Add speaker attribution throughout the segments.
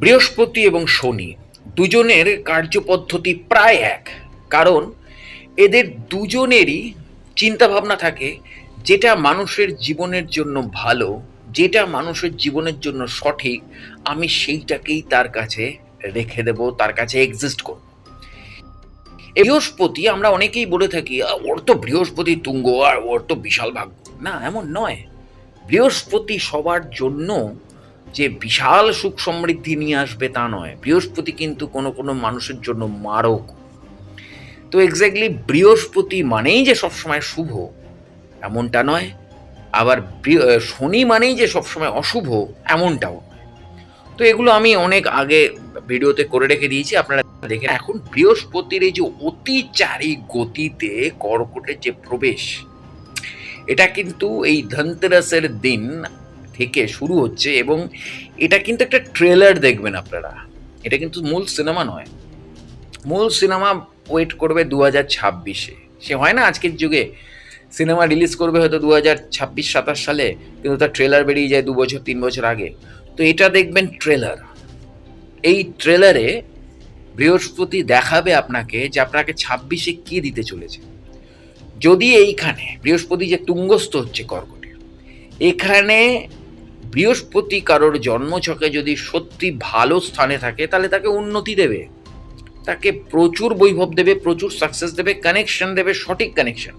Speaker 1: বৃহস্পতি এবং শনি দুজনের কার্যপদ্ধতি প্রায় এক। কারণ এদের দুজনেরই চিন্তাভাবনা থাকে যেটা মানুষের জীবনের জন্য ভালো যেটা মানুষের জীবনের জন্য সঠিক আমি সেইটাকেই তার কাছে রেখে দেব তার কাছে এক্সিস্ট করব। বৃহস্পতি আমরা অনেকেই বলে থাকি "আ, ওর তো বৃহস্পতি তুঙ্গ আর ওর তো বিশাল ভাগ্য। না এমন নয়। বৃহস্পতি সবার জন্য যে বিশাল সুখ সমৃদ্ধি নিয়ে আসবে তা নয়। বৃহস্পতি কিন্তু কোনো কোনো মানুষের জন্য মারক। তো এক্স্যাক্টলি বৃহস্পতি মানেই যে সবসময় শুভ, এমনটা নয়। আবার শনি মানেই যে সবসময় অশুভ, এমনটাও তো এগুলো আমি অনেক আগে ভিডিওতে করে রেখে দিয়েছি, আপনারা দেখেন এখন বৃহস্পতির এই যে অতিচারী গতিতে কর্কটের যে প্রবেশ, এটা কিন্তু এই ধনতেরাসের দিন থেকে শুরু হচ্ছে এবং এটা কিন্তু একটা ট্রেলার দেখবেন আপনারা। এটা কিন্তু মূল সিনেমা নয়। মূল সিনেমা ওয়েট করবে দু হাজার ছাব্বিশে। সে হয় না আজকের যুগে। সিনেমা রিলিজ করবে হয়তো দু হাজার ছাব্বিশ, সাতাশ সালে, কিন্তু তার ট্রেলার বেরিয়ে যায় দু বছর তিন বছর আগে। তো এটা দেখবেন ট্রেলার এই ট্রেলারে বৃহস্পতি দেখাবে আপনাকে যে আপনাকে ছাব্বিশে কি দিতে চলেছে। যদি এইখানে বৃহস্পতি যে তুঙ্গস্থ হচ্ছে কর্কটে এখানে বৃহস্পতি কারোর জন্মছকে যদি সত্যি ভালো স্থানে থাকে, তাহলে তাকে উন্নতি দেবে। তাকে প্রচুর বৈভব দেবে, প্রচুর সাকসেস দেবে কানেকশন দেবে, সঠিক কানেকশন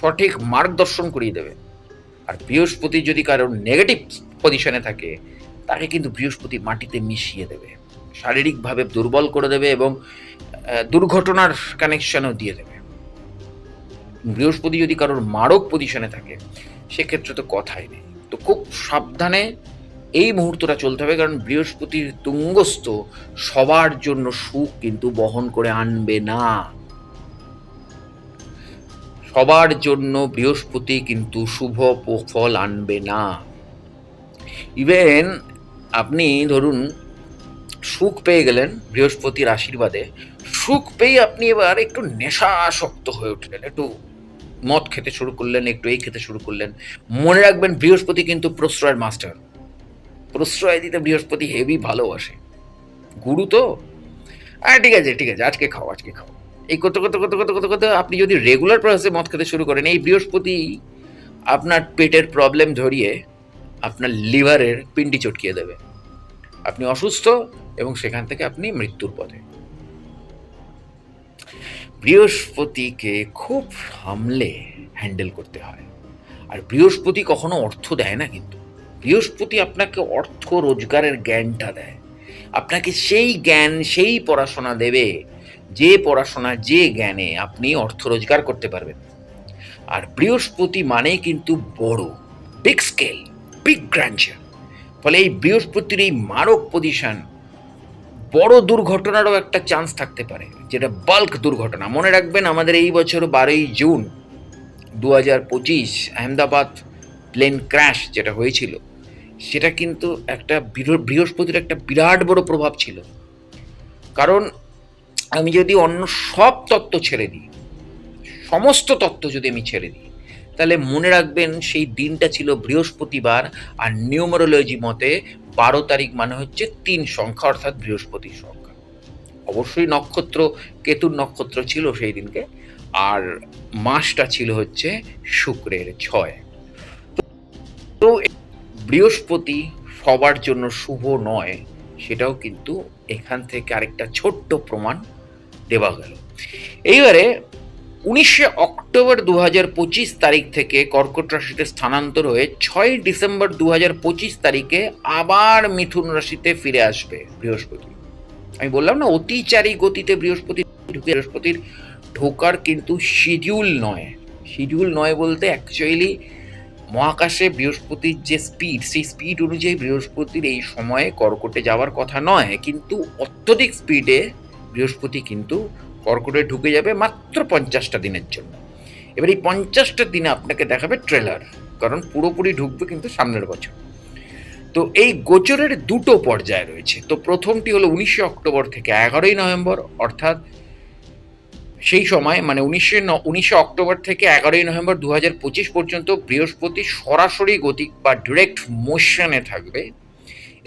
Speaker 1: সঠিক মার্গদর্শন করিয়ে দেবে। আর বৃহস্পতি যদি কারোর নেগেটিভ পজিশনে থাকে, তাকে কিন্তু বৃহস্পতি মাটিতে মিশিয়ে দেবে। শারীরিকভাবে দুর্বল করে দেবে এবং দুর্ঘটনার কানেকশনও দিয়ে দেবে। বৃহস্পতি যদি কারোর মারক পজিশনে থাকে, সেক্ষেত্রে তো কথাই নেই। খুব সাবধানে এই মুহূর্তটা চলতে হবে, কারণ বৃহস্পতির তুঙ্গস্থ সবার জন্য সুখ কিন্তু বহন করে আনবে না। সবার জন্য বৃহস্পতি কিন্তু শুভ ফল আনবে না। ইভেন আপনি ধরুন, সুখ পেয়ে গেলেন বৃহস্পতির আশীর্বাদে, সুখ পেয়ে আপনি এবার একটু নেশাসক্ত হয়ে উঠলেন, একটু মদ খেতে শুরু করলেন, একটু এই খেতে শুরু করলেন। মনে রাখবেন, বৃহস্পতি কিন্তু প্রশ্রয়ের মাস্টার। প্রশ্রয় দিতে বৃহস্পতি হেভি ভালোবাসে। গুরু তো? হ্যাঁ ঠিক আছে ঠিক আছে, আজকে খাও আজকে খাও। এই করতে করতে করতে করতে করতে করতে আপনি যদি রেগুলার প্রসেসে মদ খেতে শুরু করেন, এই বৃহস্পতি আপনার পেটের প্রবলেম ধরিয়ে আপনার লিভারের পিন্ডি চটকিয়ে দেবে। আপনি অসুস্থ এবং সেখান থেকে আপনি মৃত্যুর পথে। বৃহস্পতিকে খুব সামলে হ্যান্ডেল করতে হয়। আর বৃহস্পতি কখনো অর্থ দেয় না কিন্তু। বৃহস্পতি আপনাকে অর্থ রোজগারের জ্ঞানটা দেয়। আপনাকে সেই জ্ঞান, সেই পড়াশোনা দেবে, যে পড়াশোনা, যে জ্ঞানে আপনি অর্থ রোজগার করতে পারবেন। আর বৃহস্পতি মানে কিন্তু বড় বিগ স্কেল বিগ গ্র্যান্ডার ফলে এই বৃহস্পতির এই মারক পজিশন বড় দুর্ঘটনারও একটা চান্স থাকতে পারে, যেটা বাল্ক দুর্ঘটনা। মনে রাখবেন, আমাদের এই বছর বারোই জুন দু হাজার পঁচিশ আহমেদাবাদ প্লেন ক্র্যাশ যেটা হয়েছিল, সেটা কিন্তু একটা বৃহ- বৃহস্পতির একটা বিরাট বড় প্রভাব ছিল। কারণ আমি যদি অন্য সব তত্ত্ব ছেড়ে দিই, সমস্ত তত্ত্ব যদি আমি ছেড়ে দিই তাহলে মনে রাখবেন সেই দিনটা ছিল বৃহস্পতিবার আর নিউমারোলজি মতে বারো তারিখ মানে হচ্ছে তিন সংখ্যা অর্থাৎ বৃহস্পতির সংখ্যা। অবশ্যই নক্ষত্র, কেতুর নক্ষত্র ছিল সেই দিনকে আর মাসটা ছিল হচ্ছে শুক্রের ছয়। তো বৃহস্পতি সবার জন্য শুভ নয়, সেটাও কিন্তু এখান থেকে আরেকটা ছোট্ট প্রমাণ দেওয়া গেল। এইবারে উনিশে অক্টোবর দু পঁচিশ তারিখ থেকে কর্কট রাশিতে স্থানান্তর হয়ে ছয় ডিসেম্বর দু পঁচিশ তারিখে আবার মিথুন রাশিতে ফিরে আসবে বৃহস্পতি। আমি বললাম না, অতিচারী গতিতে বৃহস্পতি ঢুকে বৃহস্পতির ঢোকার কিন্তু শিডিউল নয়। শিডিউল নয় বলতে অ্যাকচুয়ালি মহাকাশে বৃহস্পতির যে স্পিড সেই স্পিড অনুযায়ী বৃহস্পতির এই সময়ে কর্কটে যাওয়ার কথা নয়, কিন্তু অত্যধিক স্পিডে বৃহস্পতি কিন্তু কর্কটে ঢুকে যাবে মাত্র পঞ্চাশটা দিনের জন্য। এবার এই পঞ্চাশটা দিনে আপনাকে দেখাবে ট্রেলার কারণ পুরোপুরি ঢুকবে কিন্তু সামনের বছর। তো এই গোচরের দুটো পর্যায় রয়েছে। তো প্রথমটি হলো উনিশে অক্টোবর থেকে এগারোই নভেম্বর, অর্থাৎ সেই সময় মানে উনিশে উনিশে অক্টোবর থেকে এগারোই নভেম্বর দু হাজার পঁচিশ পর্যন্ত বৃহস্পতি সরাসরি গতি বা ডিরেক্ট মোশনে থাকবে।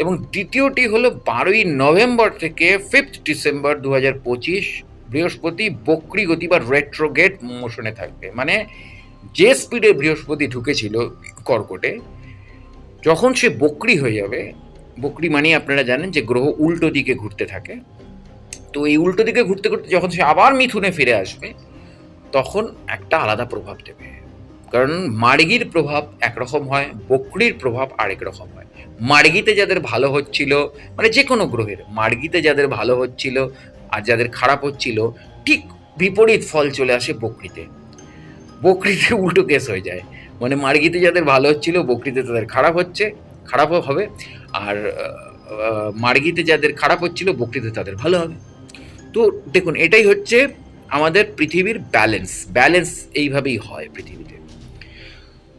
Speaker 1: এবং দ্বিতীয়টি হলো বারোই নভেম্বর থেকে ফিফথ ডিসেম্বর দু হাজার পঁচিশ বৃহস্পতি বক্রি গতি বা রেট্রোগেট মোশনে থাকবে। মানে যে স্পিডে বৃহস্পতি ঢুকেছিল কর্কটে, যখন সে বক্রি হয়ে যাবে, বক্রি মানে আপনারা জানেন যে গ্রহ উল্টো দিকে ঘুরতে থাকে। তো এই উল্টো দিকে ঘুরতে ঘুরতে যখন সে আবার মিথুনে ফিরে আসবে, তখন একটা আলাদা প্রভাব দেবে। কারণ মার্গির প্রভাব একরকম হয়, বকরির প্রভাব আরেক রকম হয়। মার্গিতে যাদের ভালো হচ্ছিল মানে যে কোনো গ্রহের, মার্গিতে যাদের ভালো হচ্ছিল আর যাদের খারাপ হচ্ছিল, ঠিক বিপরীত ফল চলে আসে বকরিতে। বকরিতে উল্টো কেস হয়ে যায়। মানে মার্গিতে যাদের ভালো হচ্ছিল, বকরিতে তাদের খারাপ হচ্ছে খারাপও হবে। আর মার্গিতে যাদের খারাপ হচ্ছিল, বকরিতে তাদের ভালো হবে। তো দেখুন, এটাই হচ্ছে আমাদের পৃথিবীর ব্যালেন্স। ব্যালেন্স এইভাবেই হয় পৃথিবীতে।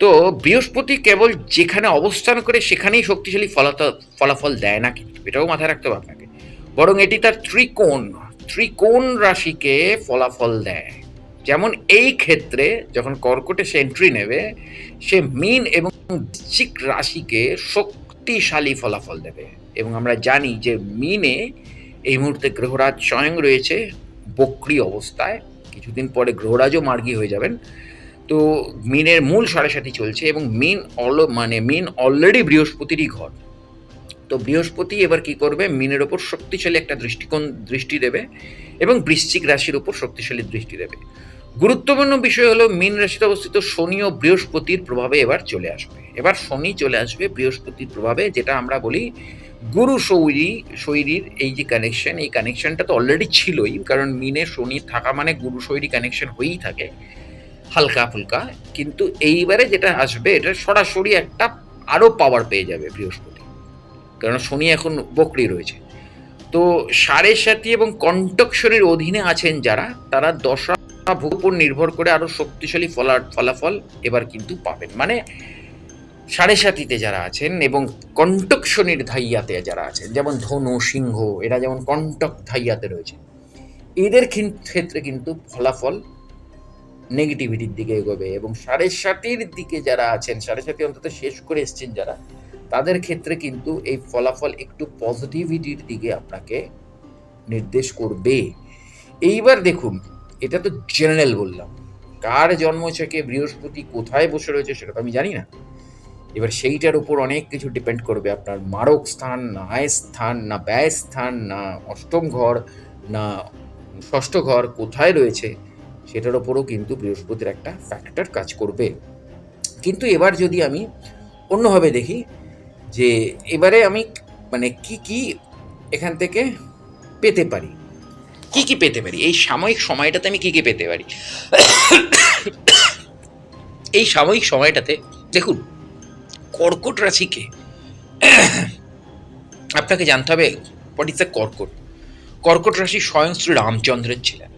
Speaker 1: তো বৃহস্পতি কেবল যেখানে অবস্থান করে, সেখানেই শক্তিশালী ফলাফল ফলাফল দেয় না কিন্তু। এটাও মাথায় রাখতে হবে আপনাকে। বরং এটি তার ত্রিকোণ ত্রিকোণ রাশিকে ফলাফল দেয়। যেমন এই ক্ষেত্রে যখন কর্কটে সে এন্ট্রি নেবে, সে মিন এবং বৃশ্চিক রাশিকে শক্তিশালী ফলাফল দেবে। এবং আমরা জানি যে মিনে এই মুহূর্তে গ্রহরাজ স্বয়ং রয়েছে বক্রি অবস্থায়। কিছুদিন পরে গ্রহরাজও মার্গী হয়ে যাবেন। তো মিনের মূল সাড়ে চলছে এবং মিন অল মানে মিন অলরেডি বৃহস্পতিরই ঘর। তো বৃহস্পতি এবার কি করবে? মিনের ওপর শক্তিশালী একটা দৃষ্টিকোণ, দৃষ্টি দেবে এবং বৃশ্চিক রাশির উপর শক্তিশালী দৃষ্টি দেবে। গুরুত্বপূর্ণ বিষয় হলো, মিন রাশিতে অবস্থিত শনি ও বৃহস্পতির প্রভাবে এবার চলে আসবে। এবার শনি চলে আসবে বৃহস্পতির প্রভাবে, যেটা আমরা বলি গুরু শৌরি শৈরীর এই যে কানেকশন এই কানেকশনটা তো অলরেডি ছিলই, কারণ মিনে শনি থাকা মানে গুরু শৈরী কানেকশন হয়েই থাকে, হালকা ফুলকা। কিন্তু এইবারে যেটা আসবে, এটা সরাসরি একটা আরও পাওয়ার পেয়ে যাবে বৃহস্পতি। কারণ শনি এখন বকরি রয়েছে। তো সাড়ে সাথী এবং কণ্টক শনির অধীনে আছেন যারা, তারা দশা উপর নির্ভর করে আরও শক্তিশালী ফলা ফলাফল এবার কিন্তু পাবেন। মানে সাড়ে সাথীতে যারা আছেন এবং কণ্টক শনির ধাইয়াতে যারা আছেন, যেমন ধনু, সিংহ, এরা যেমন কণ্টক ধাইয়াতে রয়েছে, এদের ক্ষেত্রে কিন্তু ফলাফল নেগেটিভিটির দিকে এগোবে এবং সাড়ে সাতির দিকে যারা আছেন, সাড়ে সাতি অন্তত শেষ করে এসছেন যারা তাদের ক্ষেত্রে কিন্তু এই ফলাফল একটু পজিটিভিটির দিকে আপনাকে নির্দেশ করবে। এইবার দেখুন, এটা তো জেনারেল বললাম। কার জন্ম জন্মছকে বৃহস্পতি কোথায় বসে রয়েছে সেটা তো আমি জানি না। এবার সেইটার উপর অনেক কিছু ডিপেন্ড করবে। আপনার মারক স্থান, না আয় স্থান, না ব্যয় স্থান, না অষ্টম ঘর, না ষষ্ঠ ঘর কোথায় রয়েছে, সেটার ওপরও কিন্তু বৃহস্পতির একটা ফ্যাক্টর কাজ করবে। কিন্তু এবার যদি আমি অন্যভাবে দেখি যে এবারে আমি মানে কি কি এখান থেকে পেতে পারি? কি কি পেতে পারি? এই সাময়িক সময়টাতে আমি কি কি পেতে পারি? এই সাময়িক সময়টাতে দেখুন, কর্কট রাশিকে আপনাকে জানতে হবে হোয়াট ইজ দ্য কর্কট? কর্কট রাশি স্বয়ং শ্রী রামচন্দ্রের ছিলেন।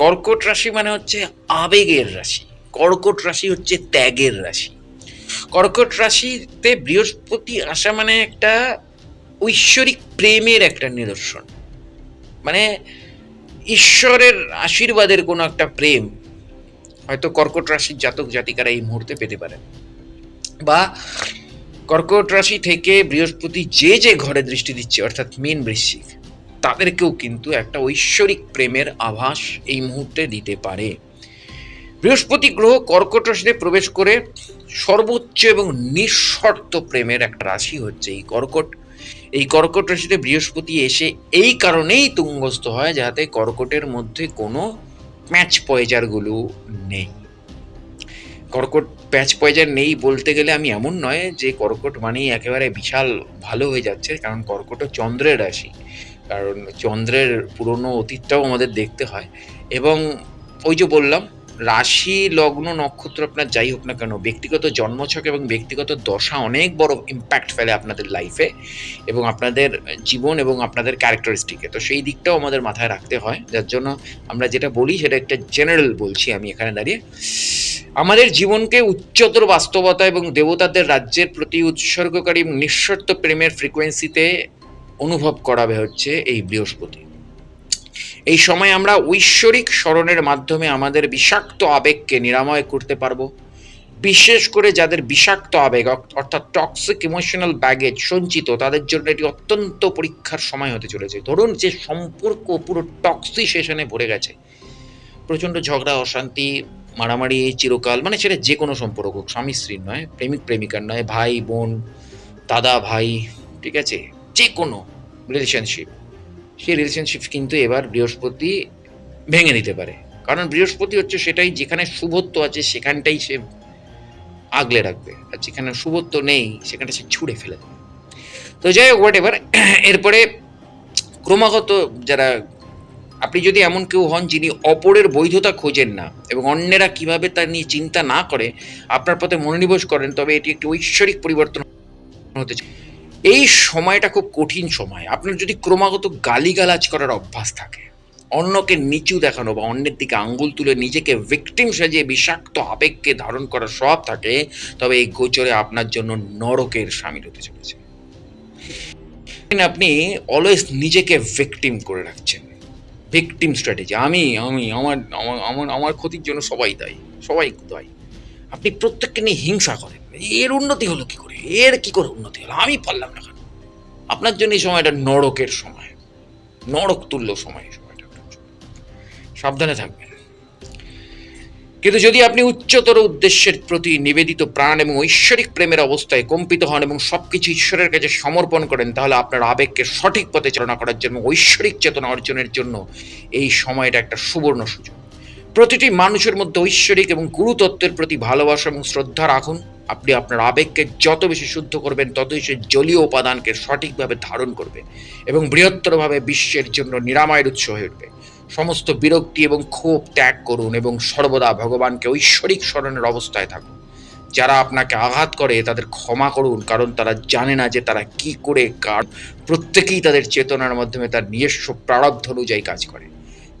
Speaker 1: কর্কট রাশি মানে হচ্ছে আবেগের রাশি। কর্কট রাশি হচ্ছে ত্যাগের রাশি। কর্কট রাশিতে বৃহস্পতি আসা মানে একটা ঐশ্বরিক প্রেমের একটা নিদর্শন। মানে ঈশ্বরের আশীর্বাদের কোনো একটা প্রেম হয়তো কর্কট রাশির জাতক জাতিকারা এই মুহূর্তে পেতে পারেন বা কর্কট রাশি থেকে বৃহস্পতি যে যে ঘরে দৃষ্টি দিচ্ছে, অর্থাৎ মীন বৃশ্চিক, তাদেরকেও কিন্তু একটা ঐশ্বরিক প্রেমের আভাস এই মুহূর্তে দিতে পারে। বৃহস্পতি গ্রহ কর্কট রাশিতে প্রবেশ করে সর্বোচ্চ এবং নিঃশর্ত প্রেমের একটা রাশি হচ্ছে এই কর্কট। এই কর্কট রাশিতে বৃহস্পতি এসে এই কারণেই তুঙ্গস্থ হয় যাতে কর্কটের মধ্যে কোনো প্যাঁচ পয়জারগুলো নেই। কর্কট প্যাচ পয়জার নেই বলতে গেলে আমি এমন নয় যে কর্কট মানেই একেবারে বিশাল ভালো হয়ে যাচ্ছে, কারণ কর্কট চন্দ্রের রাশি। কারণ চন্দ্রের পুরনো অতীতটাও আমাদের দেখতে হয়। এবং ওই যে বললাম রাশি, লগ্ন, নক্ষত্র আপনার যাই হোক না কেন, ব্যক্তিগত জন্মছক এবং ব্যক্তিগত দশা অনেক বড় ইম্প্যাক্ট ফেলে আপনাদের লাইফে এবং আপনাদের জীবন এবং আপনাদের ক্যারেক্টারিস্টিকে তো সেই দিকটাও আমাদের মাথায় রাখতে হয়। যার জন্য আমরা যেটা বলি সেটা একটা জেনারেল বলছি আমি এখানে দাঁড়িয়ে। আমাদের জীবনকে উচ্চতর বাস্তবতা এবং দেবতাদের রাজ্যের প্রতি উৎসর্গকারী নিঃশর্ত প্রেমের ফ্রিকোয়েন্সিতে অনুভব করাবে হচ্ছে এই বৃহস্পতি। এই সময় আমরা ঐশ্বরিক স্মরণের মাধ্যমে আমাদের বিষাক্ত আবেগকে নিরাময় করতে পারব। বিশেষ করে যাদের বিষাক্ত আবেগ, অর্থ- অর্থাৎ টক্সিক ইমোশনাল ব্যাগেজ সঞ্চিত, তাদের জন্য এটি অত্যন্ত পরীক্ষার সময় হতে চলেছে। ধরুন যে সম্পর্ক পুরো টক্সি টক্সিসেশনে ভরে গেছে। প্রচণ্ড ঝগড়া, অশান্তি, মারামারি, চিরকাল মানে সেটা যে কোনো সম্পর্ক হোক, স্বামী স্ত্রীর নয়, প্রেমিক, প্রেমিকার নয়, ভাই, বোন, দাদা, ভাই, ঠিক আছে? যে কোনো রিলেশনশিপ সেই রিলেশনশিপ কিন্তু এবার বৃহস্পতি ভেঙে দিতে পারে। কারণ বৃহস্পতি হচ্ছে সেটাই যেখানে শুভত্ব আছে সেখানটাই সে আগলে রাখবে। আর যেখানে শুভত্ব নেই সেখানটা সে ছুঁড়ে ফেলে দেবে। তো যাই হোক হোয়াট এভার এরপরে ক্রমাগত যারা, আপনি যদি এমন কেউ হন যিনি অপরের বৈধতা খোঁজেন না এবং অন্যেরা কীভাবে তা নিয়ে চিন্তা না করে, আপনার পথে মনোনিবেশ করেন, তবে এটি একটি ঐশ্বরিক পরিবর্তন হতে চলে। এই সময়টা খুব কঠিন সময়। আপনার যদি ক্রমাগত গালিগালাজ করার অভ্যাস থাকে, অন্যকে নিচু দেখানো বা অন্যের দিকে আঙ্গুল তুলে নিজেকে ভিকটিম সাজিয়ে বিষাক্ত আবেগকে ধারণ করার স্বভাব থাকে, তবে এই গোচরে আপনার জন্য নরকের সামিল হতে চলেছে। আপনি অলওয়েজ নিজেকে ভিকটিম করে রাখছেন। ভিকটিম স্ট্র্যাটেজি আমি আমি, আমার আমার আমার ক্ষতির জন্য সবাই দায়ী সবাই দায়ী। আপনি প্রত্যেককে নিয়ে হিংসা করেন। এর উন্নতি হলো কি করে? এর কি করে উন্নতি হলো? আমি পারলাম না কেন? আপনার জন্য এই সময়টা নরকের সময়। নরক তুল্য সময় সময়টা। সাবধানে থাকবেন। কিন্তু যদি আপনি উচ্চতর উদ্দেশ্যের প্রতি নিবেদিত প্রাণ এবং ঐশ্বরিক প্রেমের অবস্থায় কম্পিত হন এবং সবকিছু ঈশ্বরের কাছে সমর্পণ করেন, তাহলে আপনার আবেগকে সঠিক পথে চালনা করার জন্য, ঐশ্বরিক চেতনা অর্জনের জন্য এই সময়টা একটা সুবর্ণ সুযোগ। প্রতিটি মানুষের মধ্যে ঐশ্বরিক এবং গুরুতত্ত্বের প্রতি ভালোবাসা এবং শ্রদ্ধা রাখুন। আপনি আপনার আবেগকে যত বেশি শুদ্ধ করবেন, ততই সে জলীয় উপাদানকে সঠিকভাবে ধারণ করবে এবং বৃহত্তরভাবে বিশ্বের জন্য নিরাময়ের উৎস হয়ে উঠবে। সমস্ত বিরক্তি এবং ক্ষোভ ত্যাগ করুন এবং সর্বদা ভগবানকে ঐশ্বরিক স্মরণের অবস্থায় থাকুন। যারা আপনাকে আঘাত করে, তাদের ক্ষমা করুন, কারণ তারা জানে না যে তারা কি করে কার প্রত্যেকেই তাদের চেতনার মাধ্যমে তার নিজস্ব প্রারব্ধ অনুযায়ী কাজ করে।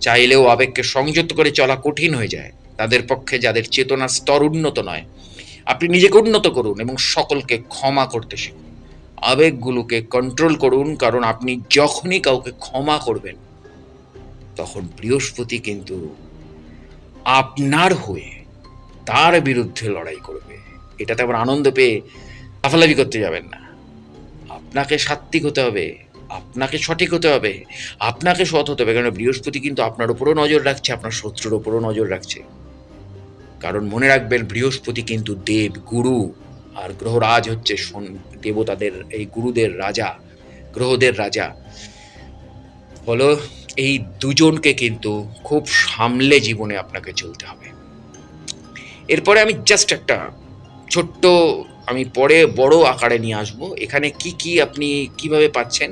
Speaker 1: চাইলেও আবেগকে সংযত করে চলা কঠিন হয়ে যায়। তাদের পক্ষে যাদের চেতনার স্তর উন্নত নয়, আপনি নিজেকে উন্নত করুন এবং সকলকে ক্ষমা করতে শিখুন। আবেগগুলোকে কন্ট্রোল করুন, কারণ আপনি যখনই কাউকে ক্ষমা করবেন, তখন বৃহস্পতি কিন্তু আপনার হয়ে তার বিরুদ্ধে লড়াই করবে। এটাতে আবার আনন্দ পেয়ে লাফালাফি করতে যাবেন না। আপনাকে সাত্বিক হতে হবে। আপনাকে সঠিক হতে হবে। আপনাকে সৎ হতে হবে কারণ বৃহস্পতি কিন্তু আপনার উপরও নজর রাখছে, আপনার শত্রুর উপরও নজর রাখছে। কারণ মনে রাখবেন, বৃহস্পতি কিন্তু দেব, গুরু, আর গ্রহরাজ হচ্ছে দেবতাদের, এই গুরুদের রাজা, গ্রহদের রাজা। হলো এই দুজনকে কিন্তু খুব সামলে জীবনে আপনাকে চলতে হবে। এরপরে আমি জাস্ট একটা ছোট্ট, আমি পরে বড় আকারে নিয়ে আসব। এখানে কি কি আপনি কীভাবে পাচ্ছেন?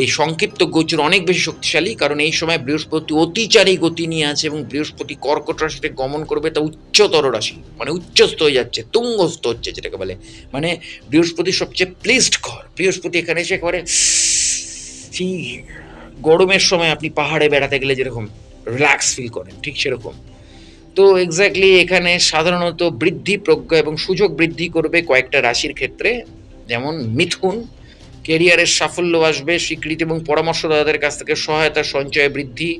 Speaker 1: এই সংক্ষিপ্ত গোচর অনেক বেশি শক্তিশালী, কারণ এই সময় বৃহস্পতি অতিচারী গতি নিয়ে আছে এবং বৃহস্পতি কর্কট রাশিতে গমন করবে তা উচ্চতর রাশি মানে উচ্চস্থ হয়ে যাচ্ছে, তুঙ্গস্থ হচ্ছে যেটাকে বলে। মানে বৃহস্পতি সবচেয়ে প্লেসড ঘর, বৃহস্পতি এখানে এসে একেবারে গরমের সময় আপনি পাহাড়ে বেড়াতে গেলে যেরকম রিল্যাক্স ফিল করেন, ঠিক সেরকম। তো এক্স্যাক্টলি এখানে সাধারণত বৃদ্ধি, প্রজ্ঞা এবং সুযোগ বৃদ্ধি করবে কয়েকটা রাশির ক্ষেত্রে, যেমন মিথুন কেরিয়ারের সাফল্য আসবে, স্বীকৃতি এবং পরামর্শদাতাদের কাছ থেকে সহায়তা, সঞ্চয় বৃদ্ধি,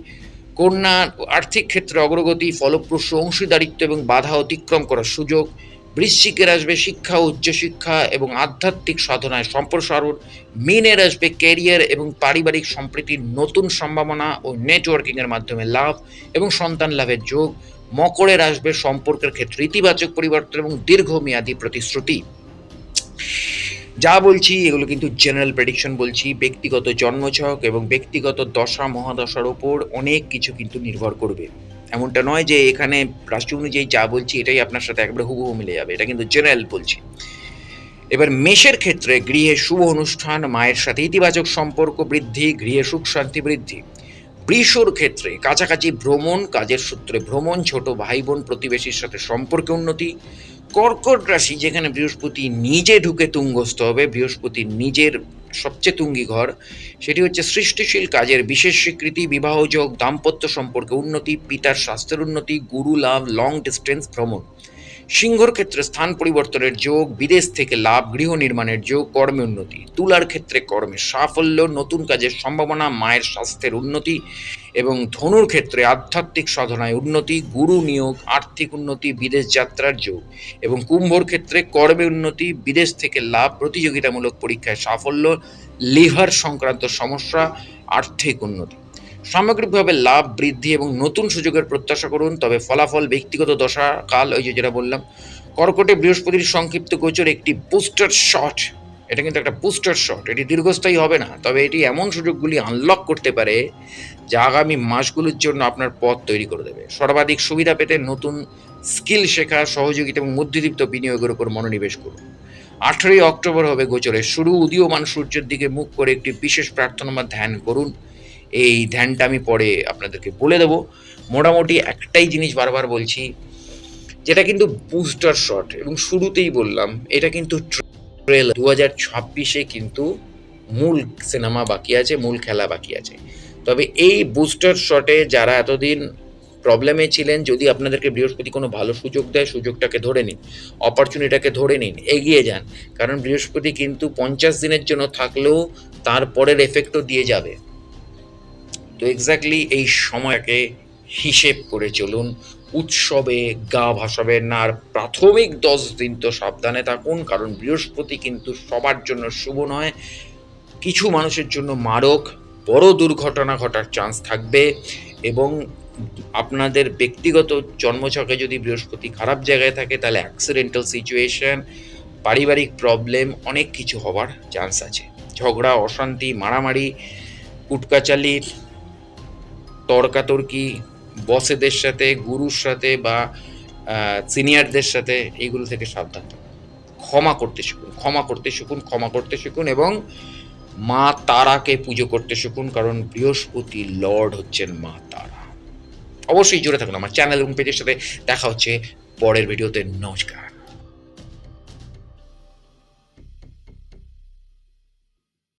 Speaker 1: কন্যা আর্থিক ক্ষেত্রে অগ্রগতি, ফলপ্রসূ অংশীদারিত্ব এবং বাধা অতিক্রম করার সুযোগ, বৃশ্চিকের আসবে শিক্ষা, উচ্চশিক্ষা এবং আধ্যাত্মিক সাধনায় সম্প্রসারণ, মিনের আসবে ক্যারিয়ার এবং পারিবারিক সম্প্রীতির নতুন সম্ভাবনা ও নেটওয়ার্কিংয়ের মাধ্যমে লাভ এবং সন্তান লাভের যোগ, মকরের আসবে সম্পর্কের ক্ষেত্রে ইতিবাচক পরিবর্তন এবং দীর্ঘমেয়াদী প্রতিশ্রুতি। যা বলছি, এগুলো কিন্তু জেনারেল প্রেডিকশন বলছি। ব্যক্তিগত জন্মছক এবং ব্যক্তিগত দশা, মহাদশার ওপর অনেক কিছু কিন্তু নির্ভর করবে। এমনটা নয় যে এখানে রাশি অনুযায়ী যা বলছি, এটাই আপনার সাথে একবারে হুবহু মিলে যাবে। এটা কিন্তু জেনারেল বলছি। এবার মেষের ক্ষেত্রে গৃহে শুভ অনুষ্ঠান, মায়ের সাথে ইতিবাচক সম্পর্ক বৃদ্ধি, গৃহে সুখ শান্তি বৃদ্ধি। বৃষর ক্ষেত্রে কাছাকাছি ভ্রমণ, কাজের সূত্রে ভ্রমণ, ছোট ভাই বোন প্রতিবেশীর সাথে সম্পর্কে উন্নতি কর্কট রাশি যেখানে বৃহস্পতি নিজে ঢুকে তুঙ্গস্থ হবে, বৃহস্পতি নিজের সবচেয়ে তুঙ্গি ঘর, সেটি হচ্ছে সৃষ্টিশীল কাজের বিশেষ স্বীকৃতি বিবাহযোগ দাম্পত্য সম্পর্কে উন্নতি, পিতার স্বাস্থ্যের উন্নতি, গুরু লাভ, লং ডিস্টেন্স ভ্রমণ। সিংহর ক্ষেত্রে স্থান পরিবর্তনের যোগ, বিদেশ থেকে লাভ, গৃহ নির্মাণের যোগ, কর্মে উন্নতি। তুলার ক্ষেত্রে কর্মে সাফল্য, নতুন কাজের সম্ভাবনা, মায়ের স্বাস্থ্যের উন্নতি এবং ধনুর ক্ষেত্রে আধ্যাত্মিক সাধনায় উন্নতি, গুরু নিয়োগ, আর্থিক উন্নতি, বিদেশ যাত্রার যোগ এবং কুম্ভর ক্ষেত্রে কর্মে উন্নতি, বিদেশ থেকে লাভ, প্রতিযোগিতামূলক পরীক্ষায় সাফল্য, লিভার সংক্রান্ত সমস্যা, আর্থিক উন্নতি। সামগ্রিকভাবে লাভ, বৃদ্ধি এবং নতুন সুযোগের প্রত্যাশা করুন, তবে ফলাফল ব্যক্তিগত দশা, কাল, ওই যে যেটা বললাম, কর্কটে বৃহস্পতির সংক্ষিপ্ত গোচর, একটি বুস্টার শট। এটা কিন্তু একটা বুস্টার শট এটি দীর্ঘস্থায়ী হবে না, তবে এটি এমন সুযোগগুলি আনলক করতে পারে যা আগামী মাসগুলোর জন্য আপনার পথ তৈরি করে দেবে। সর্বাধিক সুবিধা পেতে নতুন স্কিল শেখা, সহযোগিতা এবং মধ্যদীপ্ত বিনিয়োগের উপর মনোনিবেশ করুন। আঠেরোই অক্টোবর হবে গোচরের শুরু। উদীয়মান সূর্যের দিকে মুখ করে একটি বিশেষ প্রার্থনা ধ্যান করুন। এই ধ্যানটা আমি পরে আপনাদেরকে বলে দেবো। মোটামুটি একটাই জিনিস বারবার বলছি, যেটা কিন্তু বুস্টার শট এবং শুরুতেই বললাম, এটা কিন্তু ট্রেল দু হাজার ছাব্বিশে কিন্তু মূল সিনেমা বাকি আছে, মূল খেলা বাকি আছে। তবে এই বুস্টার শটে যারা এতদিন প্রবলেমে ছিলেন, যদি আপনাদেরকে বৃহস্পতি কোনো ভালো সুযোগ দেয়, সুযোগটাকে ধরে নিন, অপরচুনিটাকে ধরে নিন, এগিয়ে যান। কারণ বৃহস্পতি কিন্তু পঞ্চাশ দিনের জন্য থাকলেও তারপরের এফেক্টও দিয়ে যাবে। তো এক্স্যাক্টলি এই সময়কে হিসেব করে চলুন উৎসবে, গা ভাসাবেন না, আর প্রাথমিক দশ দিন তো সাবধানে থাকুন, কারণ বৃহস্পতি কিন্তু সবার জন্য শুভ নয়। কিছু মানুষের জন্য মারক, বড় দুর্ঘটনা ঘটার চান্স থাকবে, এবং আপনাদের ব্যক্তিগত জন্মছকে যদি বৃহস্পতি খারাপ জায়গায় থাকে, তাহলে অ্যাক্সিডেন্টাল সিচুয়েশন পারিবারিক প্রবলেম অনেক কিছু হওয়ার চান্স আছে। ঝগড়া, অশান্তি, মারামারি, কুটকাচালি, তর্কাতর্কি বসেদের সাথে, গুরুর সাথে বা সিনিয়রদের সাথে এইগুলো থেকে সাবধান থাকুন ক্ষমা করতে শিখুন, ক্ষমা করতে শিখুন, ক্ষমা করতে শিখুন এবং মা তারাকে পুজো করতে শিখুন কারণ বৃহস্পতি লর্ড হচ্ছেন মা তারা। অবশ্যই জুড়ে থাকুন আমার চ্যানেল এবং পেজের সাথে দেখা হচ্ছে পরের ভিডিওতে। নমস্কার।